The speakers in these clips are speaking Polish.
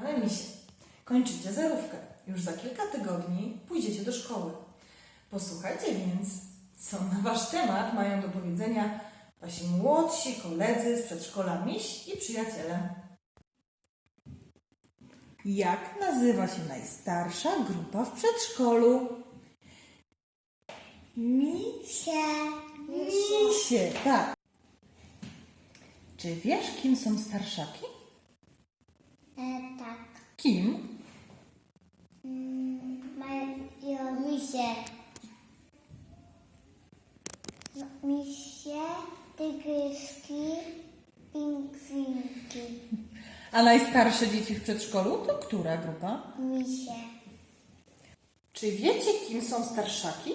Ale misie, kończycie zerówkę. Już za kilka tygodni pójdziecie do szkoły. Posłuchajcie więc, co na wasz temat mają do powiedzenia wasi młodsi koledzy z przedszkola Miś i przyjaciele. Jak nazywa się najstarsza grupa w przedszkolu? Misie. Misie, tak. Czy wiesz, kim są starszaki? Kim? Misie. Misie, tygryski, pingwinki. A najstarsze dzieci w przedszkolu to która grupa? Misie. Czy wiecie, kim są starszaki?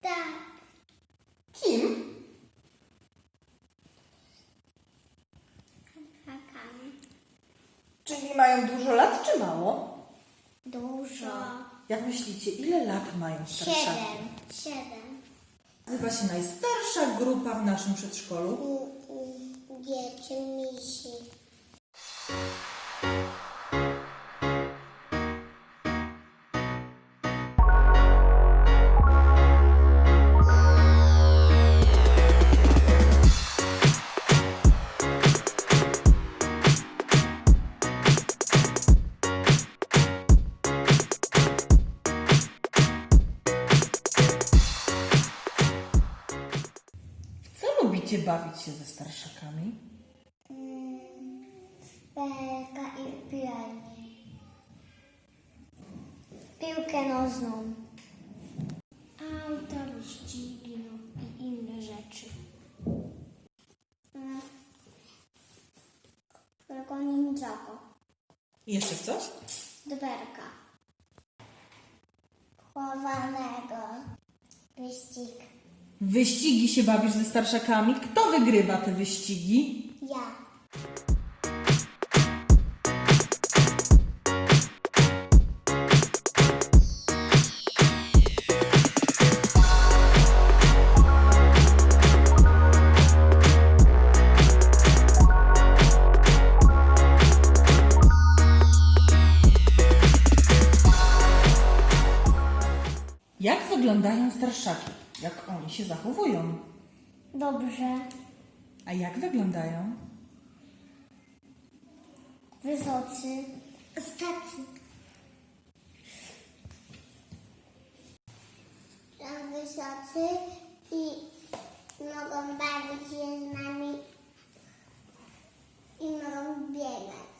Tak. Kim? Czyli mają dużo lat, czy mało? Dużo. Jak myślicie, ile lat mają starszaki? Siedem. Siedem. Nazywa się najstarsza grupa w naszym przedszkolu. Dzieci misi. Bawić się ze starszakami? Pelka i. W piłkę nożną. Auta, wyścigi no, i inne rzeczy. Tylko ninjago. Jeszcze coś? Doberka. Chowanego. Wyścig. Wyścigi się bawisz ze starszakami. Kto wygrywa te wyścigi? Ja. Jak wyglądają starszaki? Jak oni się zachowują? Dobrze. A jak wyglądają? Wysocy. Ostatni. Są wysocy i mogą bawić się z nami i mogą biegać.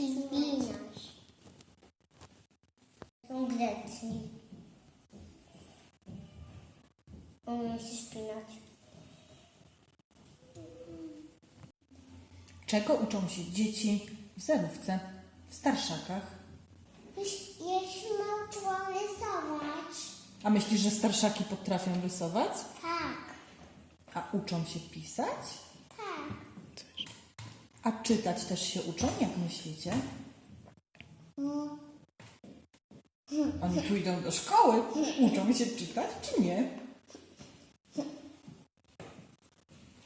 I zginąć. Są greczni. Umiem się spinać. Czego uczą się dzieci w zerówce, w starszakach? Jeśli uczyłam rysować. A myślisz, że starszaki potrafią rysować? Tak, A uczą się pisać? tak. A czytać też się uczą, jak myślicie? No, Oni pójdą do szkoły, uczą się czytać, czy nie?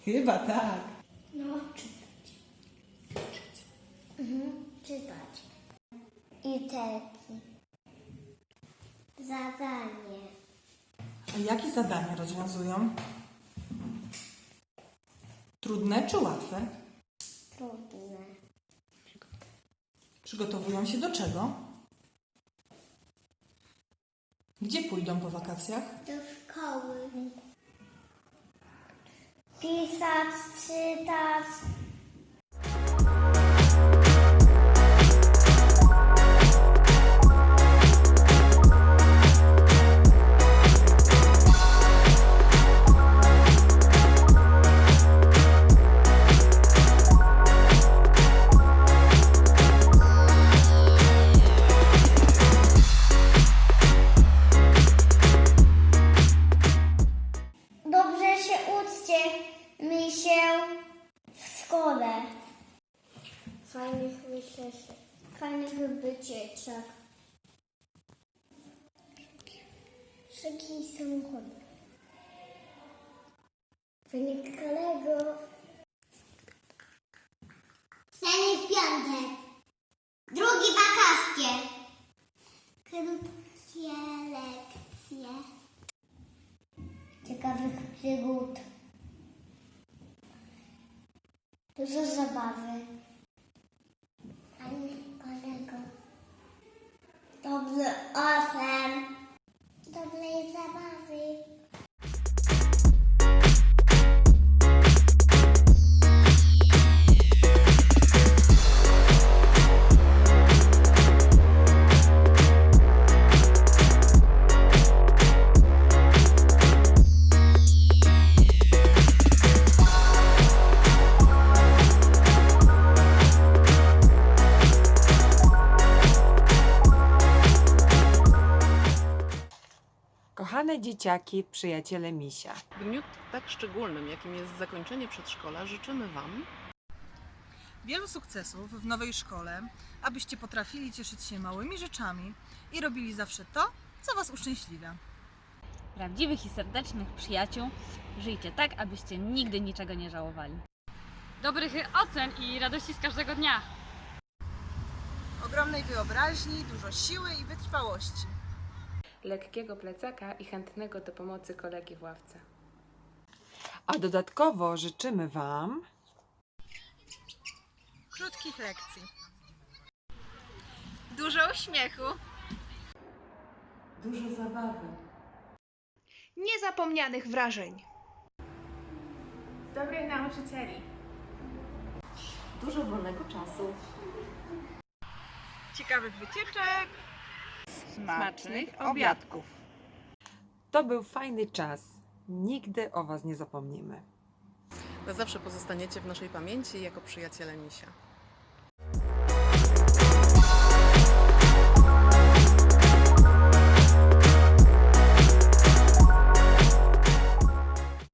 Chyba tak. no czytać. Mhm, czytać. Literki. Zadanie. A jakie zadania rozwiązują? Trudne czy łatwe? Trudne. Przygotowują się do czego? Gdzie pójdą po wakacjach? Do szkoły. Pisać, czytać. Szkole. Fajnych wycieczek. Fajnych wycieczek. Szybki samochód. Fajnych kolegów. Fajnych piątek. Drugi wakacje. Krótkie lekcje. Ciekawych przygód. Dużo zabawy. Ani kolego. Dobrze, osiem. Kochane dzieciaki, przyjaciele misia. W dniu tak szczególnym, jakim jest zakończenie przedszkola, życzymy Wam Wielu sukcesów w nowej szkole, abyście potrafili cieszyć się małymi rzeczami i robili zawsze to, co Was uszczęśliwia. prawdziwych i serdecznych przyjaciół. Żyjcie tak, abyście nigdy niczego nie żałowali. dobrych ocen i radości z każdego dnia. Ogromnej wyobraźni, dużo siły i wytrwałości. Lekkiego plecaka i chętnego do pomocy kolegi w ławce. A dodatkowo życzymy Wam Krótkich lekcji. Dużo uśmiechu. dużo zabawy. niezapomnianych wrażeń. Dobrych nauczycieli. Dużo wolnego czasu. Ciekawych wycieczek. Smacznych obiadków. To był fajny czas. Nigdy o Was nie zapomnimy. Na zawsze pozostaniecie w naszej pamięci jako przyjaciele Misia.